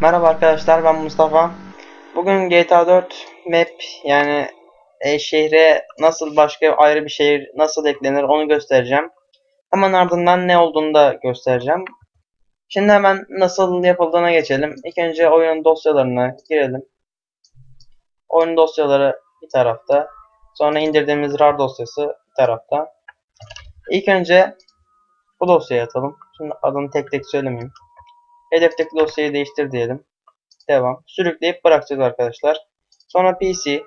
Merhaba arkadaşlar ben Mustafa. Bugün GTA 4 map yani e, şehre nasıl başka ayrı bir şehir nasıl eklenir onu göstereceğim. Hemen ardından ne olduğunu da göstereceğim. Şimdi hemen nasıl yapıldığına geçelim. İlk önce oyunun dosyalarına girelim. Oyun dosyaları bir tarafta. Sonra indirdiğimiz RAR dosyası bir tarafta. İlk önce bu dosyayı atalım. Şimdi adını tek tek söylemeyeyim. Hedefteki dosyayı değiştir diyelim. Devam. Sürükleyip bırakacağız arkadaşlar. Sonra PC.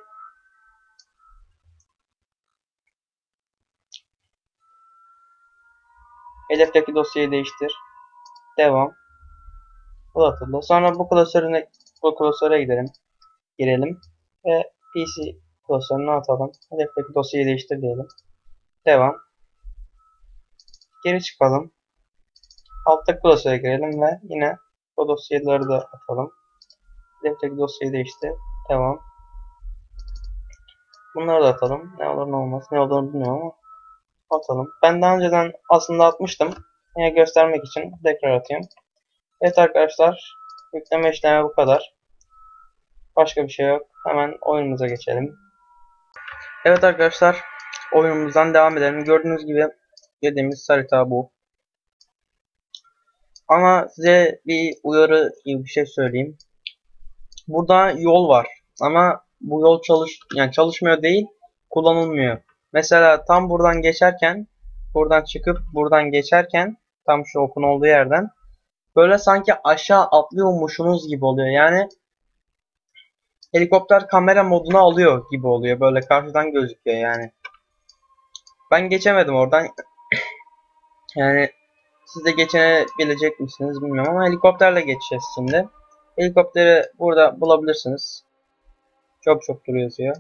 Hedefteki dosyayı değiştir. Devam. Bu atıldı. Sonra bu klasörüne bu klasöre gidelim. Girelim. Ve PC klasörüne atalım. Hedefteki dosyayı değiştir diyelim. Devam. Geri çıkalım. Alttaki dosyaya girelim ve yine o dosyaları da atalım. Hedefteki dosyayı değiştir. Devam. Bunları da atalım. Ne olur ne olmaz. Ne olduğunu bilmiyorum ama atalım. Ben daha önceden aslında atmıştım. Yine göstermek için tekrar atayım. Evet arkadaşlar. Yükleme işlemi bu kadar. Başka bir şey yok. Hemen oyunumuza geçelim. Evet arkadaşlar. Oyunumuzdan devam edelim. Gördüğünüz gibi dediğimiz harita bu. Ama size bir uyarı gibi bir şey söyleyeyim. Burada yol var. Ama bu yol çalış yani çalışmıyor değil, kullanılmıyor. Mesela tam buradan geçerken, buradan çıkıp buradan geçerken tam şu okun olduğu yerden böyle sanki aşağı atlıyormuşsunuz gibi oluyor. Yani helikopter kamera moduna alıyor gibi oluyor. Böyle karşıdan gözüküyor yani. Ben geçemedim oradan. yani siz de geçebilecek misiniz bilmiyorum ama helikopterle geçeceğiz şimdi. Helikopteri burada bulabilirsiniz. Çok çok tur yazıyor.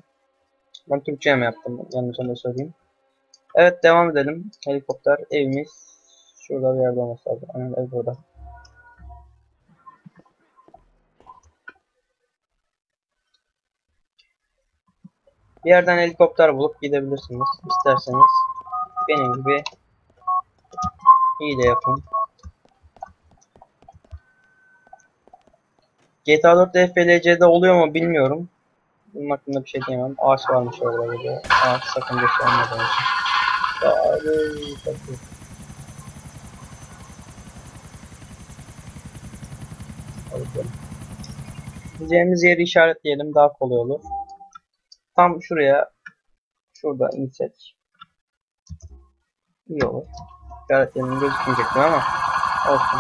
Ben Türkçe mi yaptım? Yanlış onu söyleyeyim. Evet devam edelim. Helikopter evimiz şurada bir yerde olması lazım. Aynen ev burada. Bir yerden helikopter bulup gidebilirsiniz. isterseniz. Benim gibi de yapın. GTA 4 FLC'de oluyor mu bilmiyorum. Bunun hakkında bir şey diyemem. Ağaç varmış orada burada. Ağaç sakıncası olmadan için. Abi, tabii. Gideceğimiz yeri işaretleyelim daha kolay olur. Tam şuraya şurada insek. İyi olur. İşaretleyelim gözükmeyecekti ama olsun.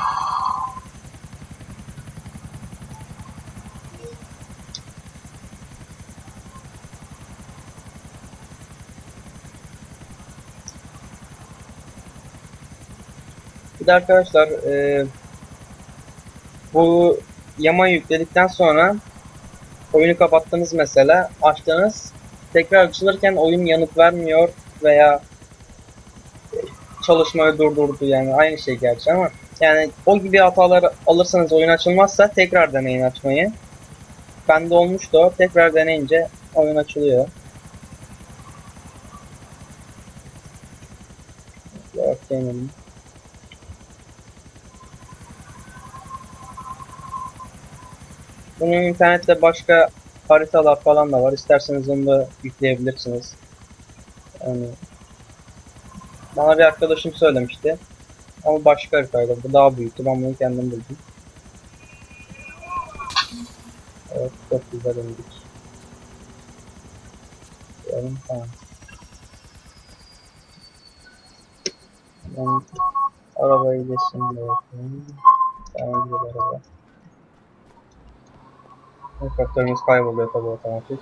Bir de arkadaşlar e, bu yamayı yükledikten sonra oyunu kapattınız mesela açtınız tekrar açılırken oyun yanıt vermiyor veya çalışmayı durdurdu yani aynı şey gerçi ama yani o gibi hatalar alırsanız oyun açılmazsa tekrar deneyin açmayı. Bende olmuştu o. Tekrar deneyince oyun açılıyor. Evet, deneyelim. Bunun internette başka haritalar falan da var. İsterseniz onu da yükleyebilirsiniz. Yani bana bir arkadaşım söylemişti. Ama başka haritaydı. Bu daha büyüktü. Ben bunu kendim buldum. Evet, çok güzel indik. Diyelim, tamam. Ben arabayı geçsin de yapayım. Tamam, güzel araba. Helikopterimiz kayboluyor tabi otomatik.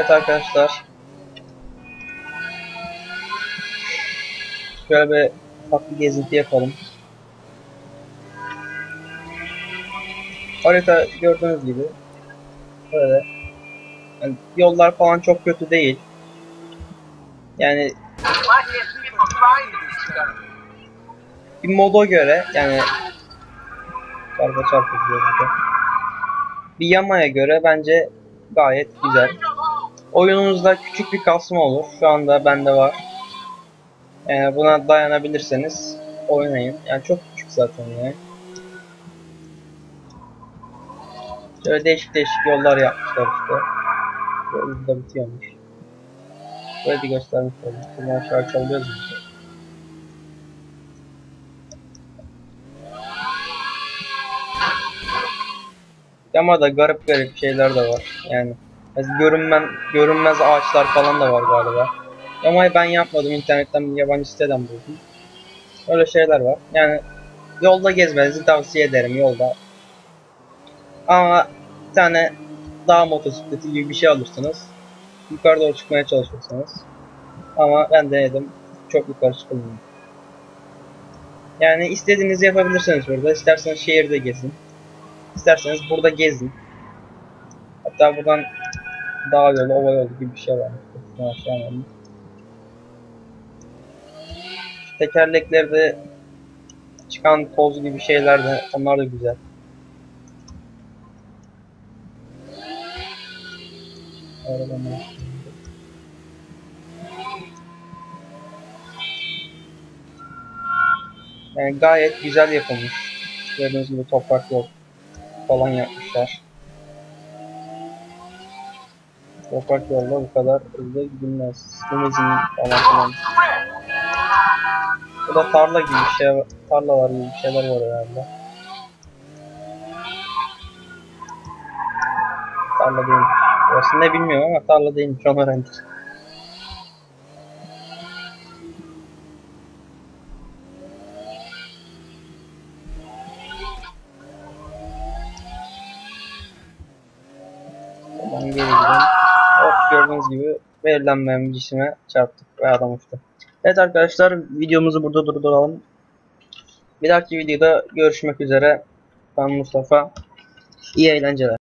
Evet arkadaşlar. Şöyle bir ufak bir gezinti yapalım. Harita gördüğünüz gibi böyle yani yollar falan çok kötü değil. Yani bir moda göre yani çarpa çarpa. Bir yamaya göre bence gayet güzel. Oyununuzda küçük bir kasma olur. Şu anda bende var. Yani buna dayanabilirseniz oynayın. Yani çok küçük zaten yani. Şöyle değişik değişik yollar yapmışlar işte. Böyle de bitiyormuş. Böyle de göstermiş oldum. Bunu aşağı çalıyoruz mu? Ama da garip garip şeyler de var. Yani görünmen, görünmez ağaçlar falan da var galiba. Yamayı ben yapmadım. internetten yabancı siteden buldum. Öyle şeyler var. Yani yolda gezmenizi tavsiye ederim yolda. Ama bir tane dağ motosikleti gibi bir şey alırsınız. Yukarı doğru çıkmaya çalışırsınız. Ama ben denedim. Çok yukarı çıkılmıyor. Yani istediğinizi yapabilirsiniz burada. İsterseniz şehirde gezin. İsterseniz burada gezin. Hatta buradan dağ yolu, ova yolu gibi bir şey var. Tekerleklerde çıkan toz gibi şeyler de onlar da güzel. Yani gayet güzel yapılmış. Gördüğünüz gibi toprak yol falan yapmışlar. Toprak yolda bu kadar hızlı gidilmez. Limuzin falan filan. Bu da tarla gibi bir şey, tarlalar gibi bir şeyler var herhalde. Tarla değilmiş. Orası ne bilmiyorum ama tarla değilmiş onu öğrendik. Gördüğünüz gibi verilen mermisine çarptık ve adam uçtu. Evet arkadaşlar videomuzu burada durduralım. Bir dahaki videoda görüşmek üzere. Ben Mustafa. İyi eğlenceler.